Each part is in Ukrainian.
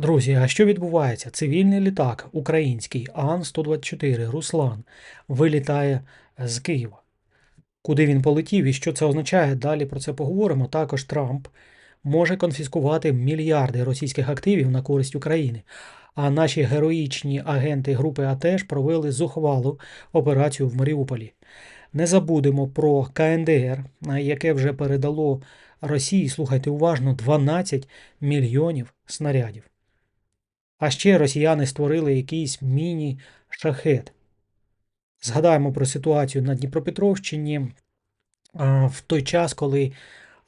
Друзі, а що відбувається? Цивільний літак український Ан-124 Руслан вилітає з Києва. Куди він полетів і що це означає? Далі про це поговоримо. Також Трамп може конфіскувати мільярди російських активів на користь України. А наші героїчні агенти групи АТЕШ провели зухвалу операцію в Маріуполі. Не забудемо про КНДР, яке вже передало Росії, слухайте уважно, 12 мільйонів снарядів. А ще росіяни створили якийсь міні-шахет. Згадаємо про ситуацію на Дніпропетровщині в той час, коли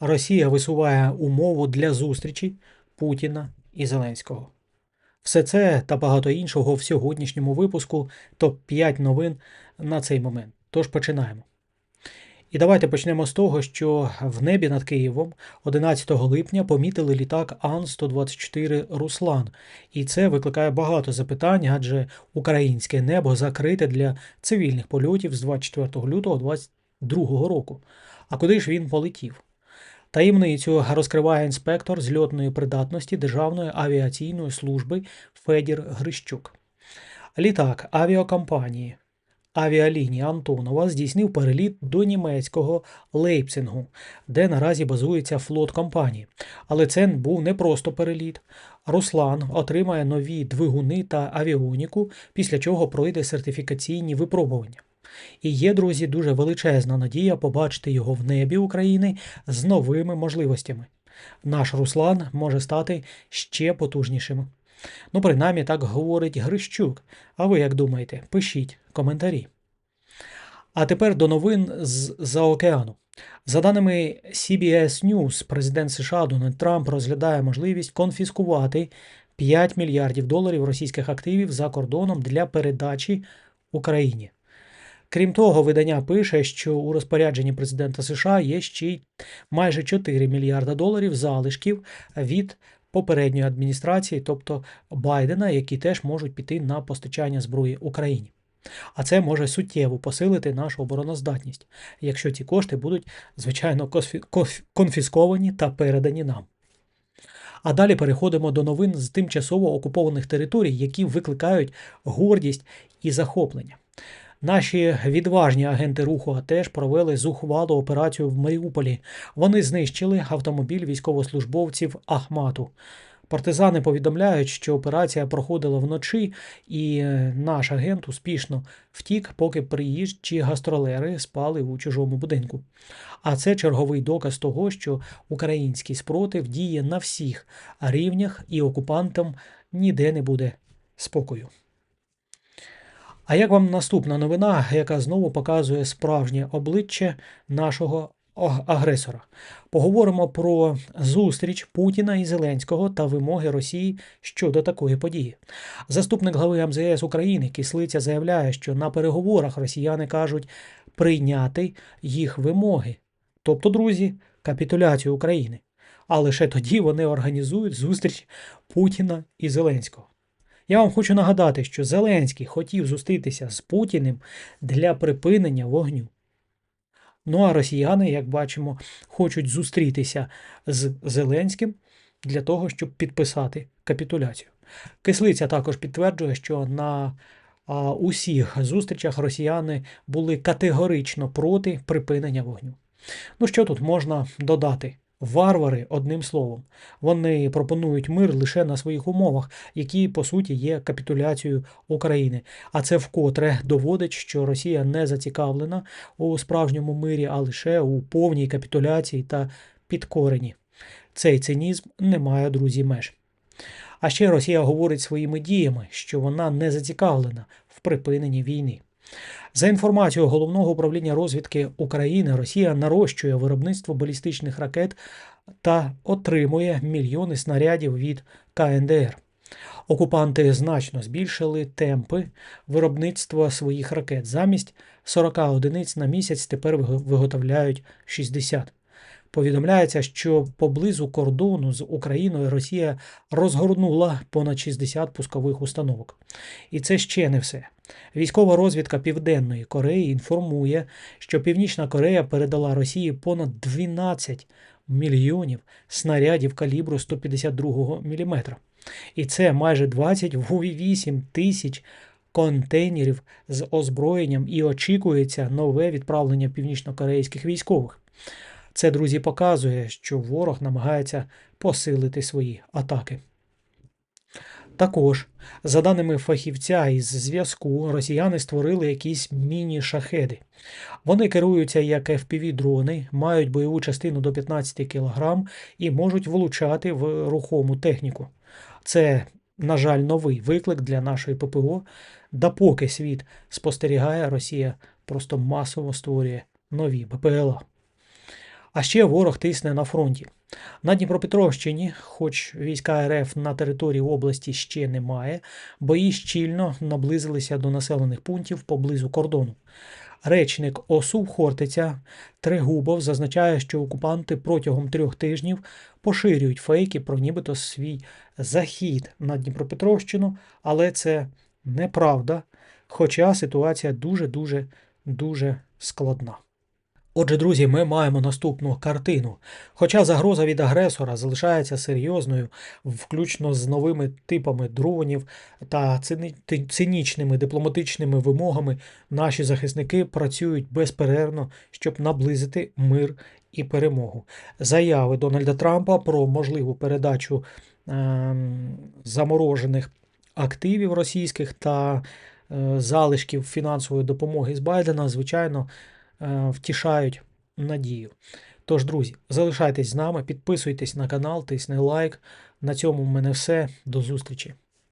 Росія висуває умову для зустрічі Путіна і Зеленського. Все це та багато іншого в сьогоднішньому випуску топ-5 новин на цей момент. Тож починаємо. І давайте почнемо з того, що в небі над Києвом 11 липня помітили літак Ан-124 Руслан. І це викликає багато запитань, адже українське небо закрите для цивільних польотів з 24 лютого 2022 року. А куди ж він полетів? Таємницю розкриває інспектор з льотної придатності Державної авіаційної служби Федір Грищук. Літак авіакомпанії авіалінії Антонова здійснив переліт до німецького Лейпцингу, де наразі базується флот компанії. Але це був не просто переліт. Руслан отримає нові двигуни та авіоніку, після чого пройде сертифікаційні випробування. І є, друзі, дуже величезна надія побачити його в небі України з новими можливостями. Наш Руслан може стати ще потужнішим. Ну, принаймні так говорить Грищук. А ви як думаєте? Пишіть коментарі. А тепер до новин з-за океану. За даними CBS News, президент США Дональд Трамп розглядає можливість конфіскувати 5 мільярдів доларів російських активів за кордоном для передачі Україні. Крім того, видання пише, що у розпорядженні президента США є ще й майже 4 мільярда доларів залишків від попередньої адміністрації, тобто Байдена, які теж можуть піти на постачання зброї Україні. А це може суттєво посилити нашу обороноздатність, якщо ці кошти будуть, звичайно, конфісковані та передані нам. А далі переходимо до новин з тимчасово окупованих територій, які викликають гордість і захоплення. Наші відважні агенти руху АТЕШ провели зухвалу операцію в Маріуполі. Вони знищили автомобіль військовослужбовців Ахмату. Партизани повідомляють, що операція проходила вночі, і е, наш агент успішно втік, поки приїжджі гастролери спали у чужому будинку. А це черговий доказ того, що український спротив діє на всіх рівнях, і окупантам ніде не буде спокою. А як вам наступна новина, яка знову показує справжнє обличчя нашого агресора? Поговоримо про зустріч Путіна і Зеленського та вимоги Росії щодо такої події. Заступник глави МЗС України Кислиця заявляє, що на переговорах росіяни кажуть прийняти їх вимоги, тобто, друзі, капітуляцію України. А лише тоді вони організують зустріч Путіна і Зеленського. Я вам хочу нагадати, що Зеленський хотів зустрітися з Путіним для припинення вогню. Ну а росіяни, як бачимо, хочуть зустрітися з Зеленським для того, щоб підписати капітуляцію. Кислиця також підтверджує, що на усіх зустрічах росіяни були категорично проти припинення вогню. Ну що тут можна додати? Варвари, одним словом, вони пропонують мир лише на своїх умовах, які по суті є капітуляцією України. А це вкотре доводить, що Росія не зацікавлена у справжньому мирі, а лише у повній капітуляції та підкоренні. Цей цинізм не має друзі меж. А ще Росія говорить своїми діями, що вона не зацікавлена в припиненні війни. За інформацією головного управління розвідки України, Росія нарощує виробництво балістичних ракет та отримує мільйони снарядів від КНДР. Окупанти значно збільшили темпи виробництва своїх ракет. Замість 40 одиниць на місяць тепер виготовляють 60. Повідомляється, що поблизу кордону з Україною Росія розгорнула понад 60 пускових установок. І це ще не все. Військова розвідка Південної Кореї інформує, що Північна Корея передала Росії понад 12 мільйонів снарядів калібру 152 мм. І це майже 28 тисяч контейнерів з озброєнням і очікується нове відправлення північнокорейських військових. Це, друзі, показує, що ворог намагається посилити свої атаки. Також, за даними фахівця із зв'язку, росіяни створили якісь міні-шахеди. Вони керуються як FPV-дрони, мають бойову частину до 15 кг і можуть влучати в рухому техніку. Це, на жаль, новий виклик для нашої ППО. Допоки світ спостерігає, Росія просто масово створює нові БПЛА. А ще ворог тисне на фронті. На Дніпропетровщині, хоч війська РФ на території області ще немає, бої щільно наблизилися до населених пунктів поблизу кордону. Речник ОСУ Хортиця Трегубов зазначає, що окупанти протягом трьох тижнів поширюють фейки про нібито свій захід на Дніпропетровщину, але це неправда, хоча ситуація дуже-дуже дуже складна. Отже, друзі, ми маємо наступну картину. Хоча загроза від агресора залишається серйозною, включно з новими типами дронів та цинічними дипломатичними вимогами, наші захисники працюють безперервно, щоб наблизити мир і перемогу. Заяви Дональда Трампа про можливу передачу ем, заморожених активів російських та е, залишків фінансової допомоги з Байдена, звичайно, е, втішають надію. Тож, друзі, залишайтесь з нами, підписуйтесь на канал, тисни лайк. На цьому в мене все. До зустрічі.